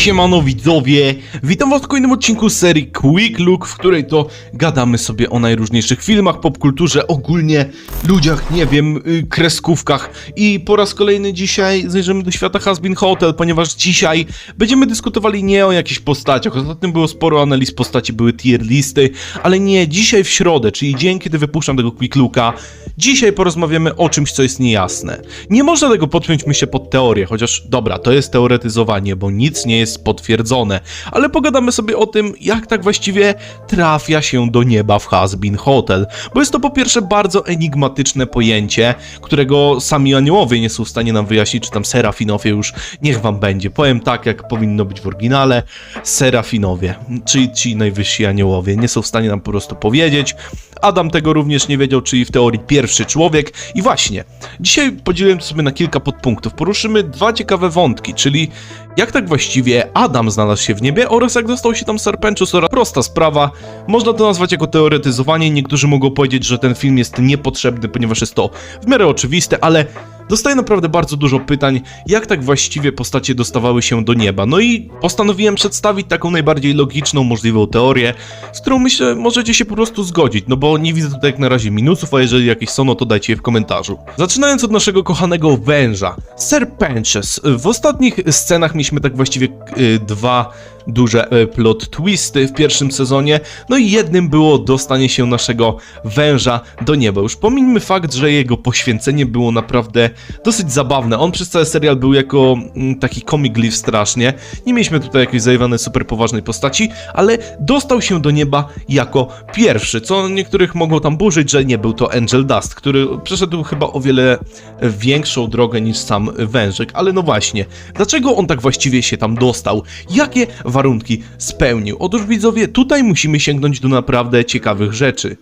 Siemano widzowie, witam was w kolejnym odcinku serii Quick Look, w której to gadamy sobie o najróżniejszych filmach, popkulturze, ogólnie ludziach, nie wiem, y, kreskówkach. I po raz kolejny dzisiaj zajrzymy do świata Has Been Hotel, ponieważ dzisiaj będziemy dyskutowali nie o jakichś postaciach, ostatnio było sporo analiz postaci, były tier listy, ale nie, dzisiaj w środę, czyli dzień, kiedy wypuszczam tego Quick Looka, dzisiaj porozmawiamy o czymś, co jest niejasne. Nie można tego podpiąć mi się pod teorię, chociaż dobra, to jest teoretyzowanie, bo nic nie jest potwierdzone, ale pogadamy sobie o tym, jak tak właściwie trafia się do nieba w Has Been Hotel, bo jest to po pierwsze bardzo enigmatyczne pojęcie, którego sami aniołowie nie są w stanie nam wyjaśnić, czy tam serafinowie już, niech wam będzie, powiem tak, jak powinno być w oryginale, serafinowie, czyli ci najwyżsi aniołowie, nie są w stanie nam po prostu powiedzieć, Adam tego również nie wiedział, czyli w teorii pierwszy człowiek. I właśnie, dzisiaj podzieliłem to sobie na kilka podpunktów. Poruszymy dwa ciekawe wątki, czyli jak tak właściwie Adam znalazł się w niebie oraz jak dostał się tam Serpentus oraz prosta sprawa. Można to nazwać jako teoretyzowanie. Niektórzy mogą powiedzieć, że ten film jest niepotrzebny, ponieważ jest to w miarę oczywiste, ale Dostaję naprawdę bardzo dużo pytań, jak tak właściwie postacie dostawały się do nieba. No i postanowiłem przedstawić taką najbardziej logiczną możliwą teorię, z którą myślę możecie się po prostu zgodzić, no bo nie widzę tutaj jak na razie minusów, a jeżeli jakieś są, no to dajcie je w komentarzu. Zaczynając od naszego kochanego węża, Serpentes. W ostatnich scenach mieliśmy tak właściwie y, dwa duże e, plot twisty w pierwszym sezonie, no i jednym było dostanie się naszego węża do nieba. Już pomińmy fakt, że jego poświęcenie było naprawdę dosyć zabawne. On przez cały serial był jako mm, taki comic relief strasznie. Nie mieliśmy tutaj jakiejś zajewanej super poważnej postaci, ale dostał się do nieba jako pierwszy, co niektórych mogło tam burzyć, że nie był to Angel Dust, który przeszedł chyba o wiele większą drogę niż sam wężyk, ale no właśnie, dlaczego on tak właściwie się tam dostał? Jakie warunki spełnił? Otóż widzowie, tutaj musimy sięgnąć do naprawdę ciekawych rzeczy.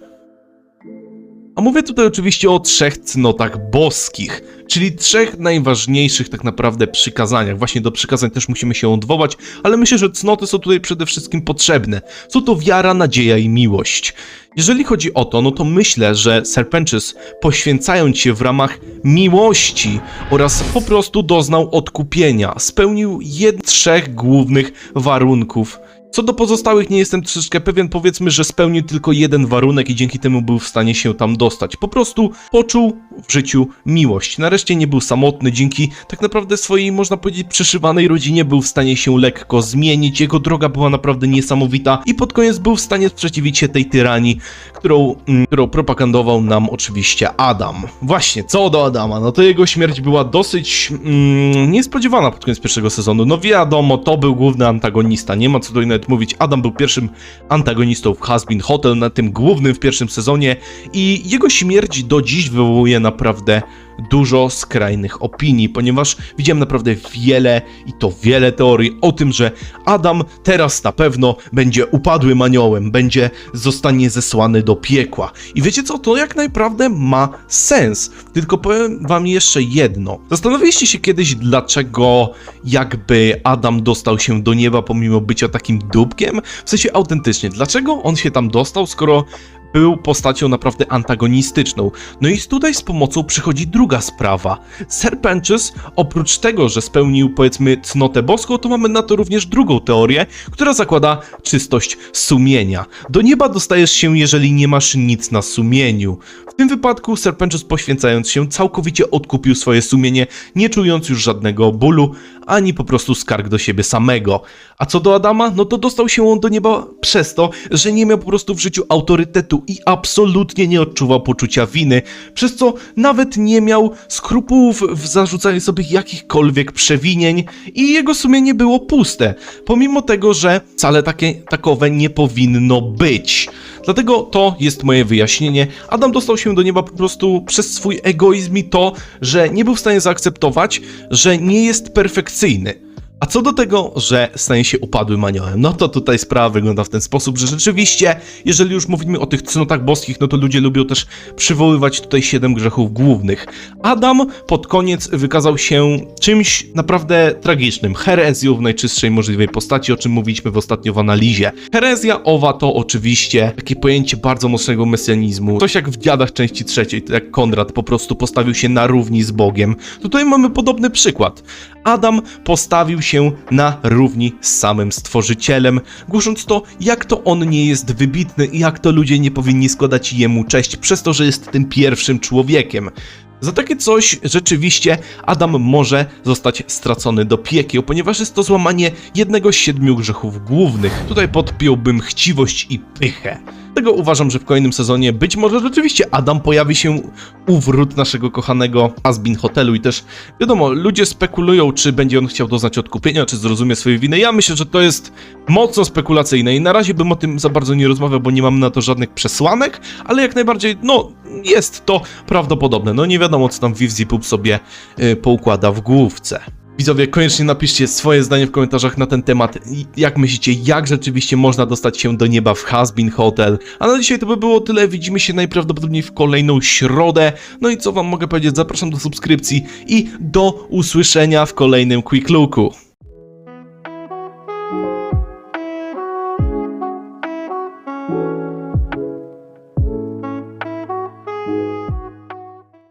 A mówię tutaj oczywiście o trzech cnotach boskich, czyli trzech najważniejszych tak naprawdę przykazaniach. Właśnie do przykazań też musimy się odwołać, ale myślę, że cnoty są tutaj przede wszystkim potrzebne. Są to wiara, nadzieja i miłość. Jeżeli chodzi o to, no to myślę, że Serpentis poświęcając się w ramach miłości oraz po prostu doznał odkupienia, spełnił jeden z trzech głównych warunków co do pozostałych nie jestem troszeczkę pewien, powiedzmy, że spełnił tylko jeden warunek i dzięki temu był w stanie się tam dostać. Po prostu poczuł w życiu miłość. Nareszcie nie był samotny, dzięki tak naprawdę swojej, można powiedzieć, przeszywanej rodzinie był w stanie się lekko zmienić. Jego droga była naprawdę niesamowita i pod koniec był w stanie sprzeciwić się tej tyranii, którą, mm, którą propagandował nam oczywiście Adam. Właśnie, co do Adama, no to jego śmierć była dosyć mm, niespodziewana pod koniec pierwszego sezonu. No wiadomo, to był główny antagonista, nie ma co tutaj nawet mówić. Adam był pierwszym antagonistą w Has Been Hotel, na tym głównym w pierwszym sezonie i jego śmierć do dziś wywołuje naprawdę dużo skrajnych opinii, ponieważ widziałem naprawdę wiele i to wiele teorii o tym, że Adam teraz na pewno będzie upadłym aniołem, będzie zostanie zesłany do piekła. I wiecie co, to jak naprawdę ma sens. Tylko powiem wam jeszcze jedno. Zastanawialiście się kiedyś, dlaczego jakby Adam dostał się do nieba pomimo bycia takim dupkiem? W sensie autentycznie, dlaczego on się tam dostał, skoro był postacią naprawdę antagonistyczną. No i tutaj z pomocą przychodzi druga sprawa. Serpentis, oprócz tego, że spełnił powiedzmy cnotę boską, to mamy na to również drugą teorię, która zakłada czystość sumienia. Do nieba dostajesz się, jeżeli nie masz nic na sumieniu. Tym wypadku Serpentis poświęcając się całkowicie odkupił swoje sumienie, nie czując już żadnego bólu, ani po prostu skarg do siebie samego. A co do Adama, no to dostał się on do nieba przez to, że nie miał po prostu w życiu autorytetu i absolutnie nie odczuwał poczucia winy, przez co nawet nie miał skrupułów w zarzucaniu sobie jakichkolwiek przewinień i jego sumienie było puste, pomimo tego, że wcale takie takowe nie powinno być. Dlatego to jest moje wyjaśnienie. Adam dostał się do nieba po prostu przez swój egoizm i to, że nie był w stanie zaakceptować, że nie jest perfekcyjny. A co do tego, że stanie się upadłym aniołem, no to tutaj sprawa wygląda w ten sposób, że rzeczywiście, jeżeli już mówimy o tych cnotach boskich, no to ludzie lubią też przywoływać tutaj siedem grzechów głównych. Adam pod koniec wykazał się czymś naprawdę tragicznym, herezją w najczystszej możliwej postaci, o czym mówiliśmy w ostatnio w analizie. Herezja owa to oczywiście takie pojęcie bardzo mocnego mesjanizmu, coś jak w Dziadach części trzeciej, jak Konrad po prostu postawił się na równi z Bogiem. Tutaj mamy podobny przykład. Adam postawił się na równi z samym stworzycielem, głosząc to, jak to on nie jest wybitny i jak to ludzie nie powinni składać jemu cześć przez to, że jest tym pierwszym człowiekiem. Za takie coś rzeczywiście Adam może zostać stracony do piekieł, ponieważ jest to złamanie jednego z siedmiu grzechów głównych. Tutaj podpiąłbym chciwość i pychę. Dlatego uważam, że w kolejnym sezonie być może rzeczywiście Adam pojawi się u wrót naszego kochanego Asbin Hotelu i też wiadomo, ludzie spekulują, czy będzie on chciał doznać odkupienia, czy zrozumie swoje winy. Ja myślę, że to jest mocno spekulacyjne i na razie bym o tym za bardzo nie rozmawiał, bo nie mam na to żadnych przesłanek, ale jak najbardziej, no, jest to prawdopodobne. No nie wiadomo, co tam Vivzipup sobie y, poukłada w główce. Widzowie, koniecznie napiszcie swoje zdanie w komentarzach na ten temat. Jak myślicie, jak rzeczywiście można dostać się do nieba w Hasbin Hotel? A na dzisiaj to by było tyle. Widzimy się najprawdopodobniej w kolejną środę. No i co wam mogę powiedzieć? Zapraszam do subskrypcji i do usłyszenia w kolejnym Quick Looku.